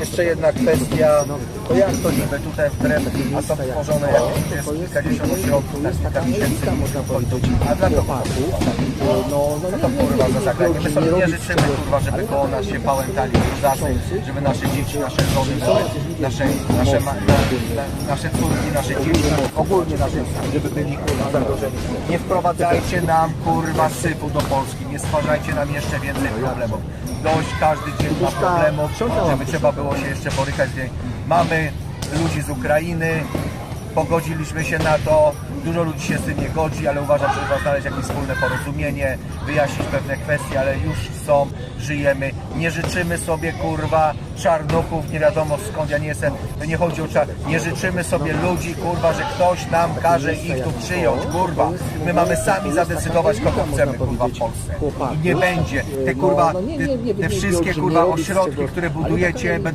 Jeszcze jedna kwestia, to jak to niby tutaj wbrew, a są tworzone jakieś kilkadziesiąt ośrodków, tak kilka tysięcy uchodźców. A dla kogo? Co to kurwa za zagranie? My sobie nie życzymy kurwa, żeby koło nas się pałętali zasy, żeby nasze dzieci, nasze żony, nasze, nasze, ma, na, na, nasze córki, nasze dzieci, ogólnie nasze, żeby byli kurwa zagrożeni. Nie wprowadzajcie nam kurwa syfu do Polski, nie stwarzajcie nam jeszcze więcej problemów. Dość każdy dzień ma problemów, żeby trzeba było się jeszcze borykać. Mamy ludzi z Ukrainy, pogodziliśmy się na to, dużo ludzi się z tym nie godzi, ale uważam, że trzeba znaleźć jakieś wspólne porozumienie, wyjaśnić pewne kwestie, ale już są, żyjemy. Nie życzymy sobie kurwa czarnuchów, nie wiadomo skąd ja nie jestem, nie chodzi o czar... Nie życzymy sobie ludzi kurwa, że ktoś nam każe ich tu przyjąć, kurwa. My mamy sami zadecydować, kogo chcemy kurwa w Polsce. I nie będzie. Te kurwa, te, te wszystkie kurwa ośrodki, które budujecie będą